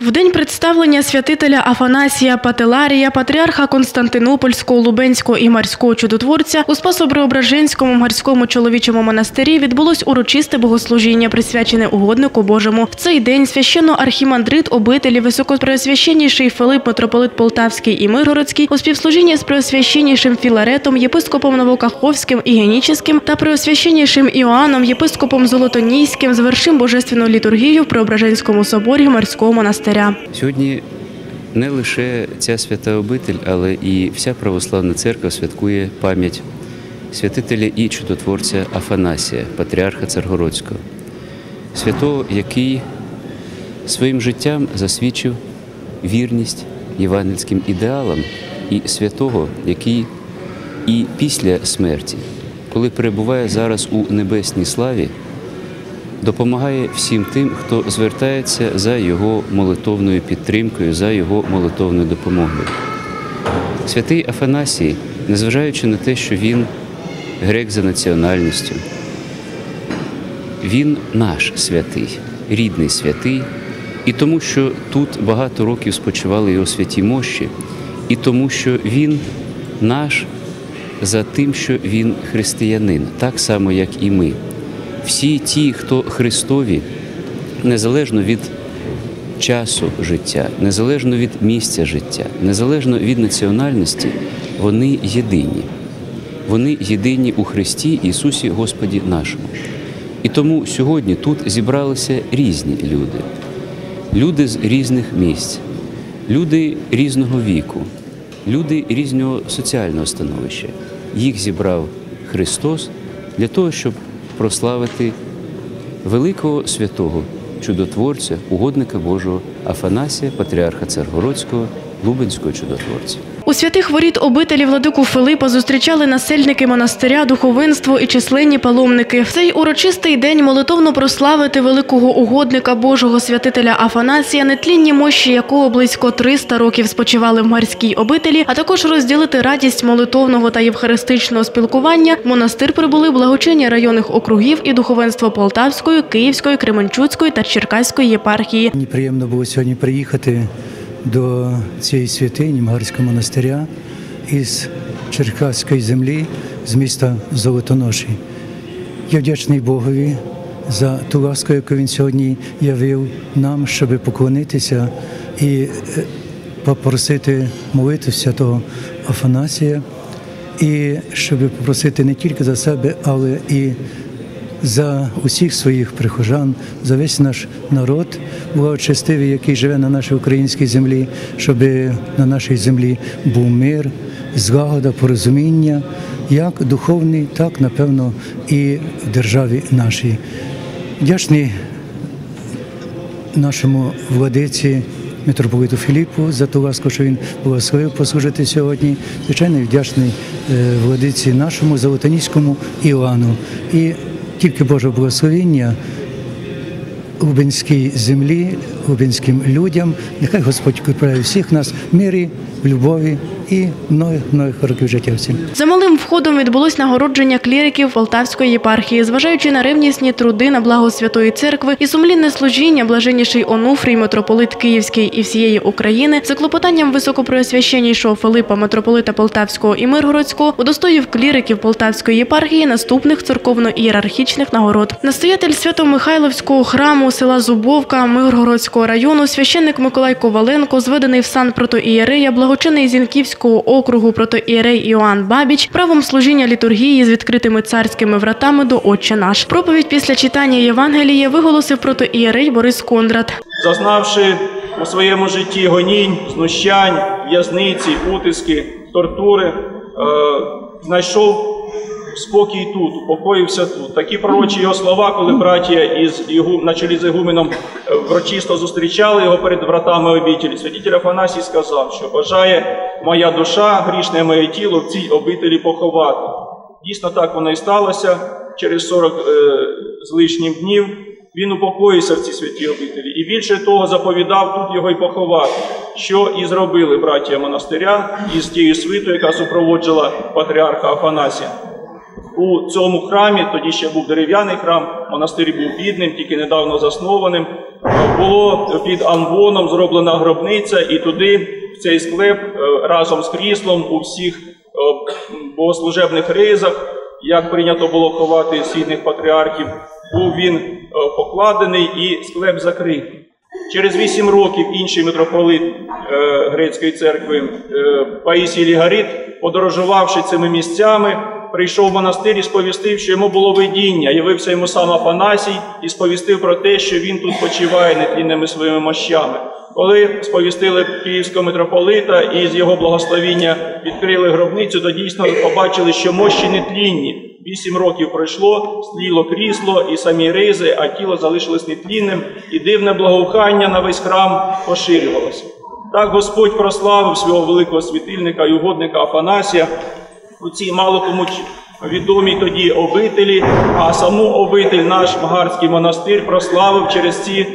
В день представлення святителя Афанасія Пателарія, патріарха Константинопольського, Лубенського і Марського чудотворця у Спасо-Преображенському Марському чоловічому монастирі відбулось урочисте богослужіння, присвячене угоднику Божому. В цей день священно архімандрит обителі високопреосвященніший Филип митрополит Полтавський і Миргородський у співслужінні з преосвященнішим Філаретом, єпископом Новокаховським і Генічеським та преосвященнішим Іоанном, єпископом Золотонійським звершив божественну літургію в Преображенському соборі Марського монастиря. Сьогодні не лише ця свята обитель, але і вся православна церква святкує пам'ять святителя і чудотворця Афанасія, патріарха Царгородського, святого, який своїм життям засвідчив вірність євангельським ідеалам, і святого, який і після смерті, коли перебуває зараз у небесній славі, допомагає всім тим, хто звертається за його молитовною підтримкою, за його молитовною допомогою. Святий Афанасій, незважаючи на те, що він грек за національністю, він наш святий, рідний святий, і тому, що тут багато років спочивали його святі мощі, і тому, що він наш за тим, що він християнин, так само, як і ми. Всі ті, хто Христові, незалежно від часу життя, незалежно від місця життя, незалежно від національності, вони єдині. Вони єдині у Христі Ісусі Господі нашому. І тому сьогодні тут зібралися різні люди, люди з різних місць, люди різного віку, люди різного соціального становища. Їх зібрав Христос для того, щоб прославити великого святого чудотворця, угодника Божого Афанасія, патріарха Царгородського, Лубенського чудотворця. У святих воріт обителі владику Филипа зустрічали насельники монастиря, духовенство і численні паломники. В цей урочистий день молитовно прославити великого угодника Божого святителя Афанасія, нетлінні мощі якого близько 300 років спочивали в Марській обителі, а також розділити радість молитовного та євхаристичного спілкування. В монастир прибули благочинні районних округів і духовенство Полтавської, Київської, Кременчуцької та Черкаської єпархії. Мені приємно було сьогодні приїхати до цієї святині Магарського монастиря із Черкаської землі, з міста Золотоноші. Я вдячний Богові за ту ласку, яку він сьогодні явив нам, щоб поклонитися і е, попросити молитву святого Афанасія, і щоб попросити не тільки за себе, але і за усіх своїх прихожан, за весь наш народ, благочестивий, який живе на нашій українській землі, щоб на нашій землі був мир, злагода, порозуміння, як духовний, так напевно і в державі нашій. Вдячний нашому владиці. Митрополиту Філіпу за ту ласку, що він благословив послужити сьогодні. Звичайно, вдячний е, владиці нашому Золотоніському Іоанну. І тільки Боже благословення Лубенській землі, лубенським людям. Нехай Господь купає всіх нас в мирі, в любові і многих многих років життя всім. За малим входом відбулось нагородження кліриків Полтавської єпархії, зважаючи на ревнісні труди на благо Святої Церкви і сумлінне служіння, блаженніший Онуфрій, митрополит Київський і всієї України, за клопотанням високопреосвященнішого Филипа, митрополита Полтавського і Миргородського, удостоїв кліриків Полтавської єпархії наступних церковно-ієрархічних нагород. Настоятель Свято-Михайловського храму села Зубовка Миргородського району, священник Миколай Коваленко, зведений в сан протоієрея, благочинний Зінківського округу протоієрей Іоанн Бабіч, правом служіння літургії з відкритими царськими вратами до Отче наш. Проповідь після читання Євангелія виголосив протоієрей Борис Кондрат. зазнавши у своєму житті гонінь, знущань, в'язниці, утиски, тортури, е, знайшов спокій тут, упокоївся тут. Такі пророчі його слова, коли браття із Ігу- на чолі з Ігуменом е, врочисто зустрічали його перед вратами обітелі. Святитель Афанасій сказав, що бажає моя душа, грішне моє тіло в цій обителі поховати. Дійсно так воно і сталося. Через 40 е, з лишнім днів він упокоївся в цій святій обителі. І більше того заповідав тут його й поховати, що і зробили браття монастиря із тією свитою, яка супроводжувала патріарха Афанасія. У цьому храмі, тоді ще був дерев'яний храм, монастир був бідним, тільки недавно заснованим. Було під амвоном зроблена гробниця, і туди, в цей склеп, е, разом з кріслом у всіх е, богослужебних ризах, як прийнято було ховати східних патріархів, був він е, покладений і склеп закритий. Через вісім років інший митрополит грецької церкви Паїсій Лігарит, подорожувавши цими місцями, прийшов в монастир і сповістив, що йому було видіння. Явився йому сам Афанасій і сповістив про те, що він тут почиває нетлінними своїми мощами. Коли сповістили київського митрополита і з його благословіння відкрили гробницю, то дійсно побачили, що мощі нетлінні. Вісім років пройшло, сліло крісло і самі ризи, а тіло залишилось нетлінним, і дивне благоухання на весь храм поширювалося. Так Господь прославив свого великого світильника і угодника Афанасія у цій мало кому відомій тоді обителі, а саму обитель наш Магарський монастир прославив через ці,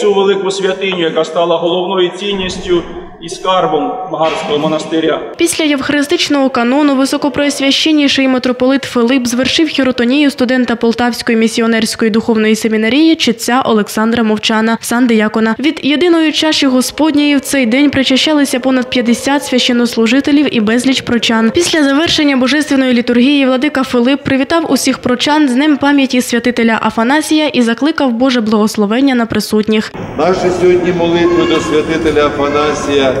цю велику святиню, яка стала головною цінністю і скарбом Магарського монастиря. Після євхаристичного канону високопреосвященніший митрополит Филип звершив хіротонію студента Полтавської місіонерської духовної семінарії читця Олександра Мовчана, сандиякона. Від єдиної чаші Господньої в цей день причащалися понад 50 священнослужителів і безліч прочан. Після завершення божественної літургії владика Филип привітав усіх прочан з днем пам'яті святителя Афанасія і закликав Боже благословення на присутніх. Наші сьогодні молитви до святителя Афанасія,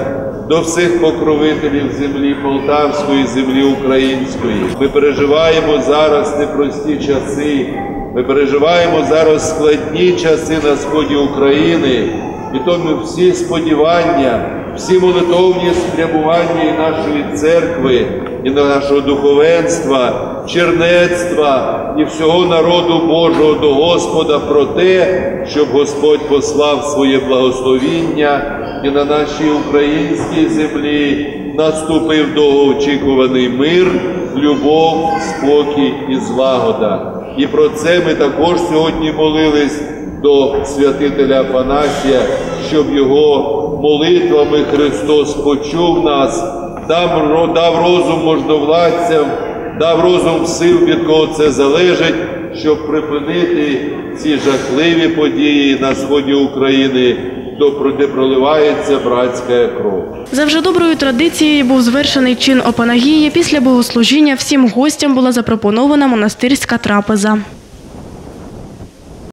до всіх покровителів землі Полтавської, землі української. Ми переживаємо зараз непрості часи. Ми переживаємо зараз складні часи на сході України. І тому всі сподівання, всі молитовні спрямування і нашої церкви, і нашого духовенства, чернецтва і всього народу Божого до Господа про те, щоб Господь послав своє благословіння і на нашій українській землі наступив довгоочікуваний мир, любов, спокій і злагода. І про це ми також сьогодні молились до святителя Афанасія, щоб його молитвами Христос почув нас, дав, розум можновладцям, дав розум сил, від кого це залежить, щоб припинити ці жахливі події на сході України, де проливається братська кров. За вже доброю традицією був звершений чин опанагії. Після богослужіння всім гостям була запропонована монастирська трапеза.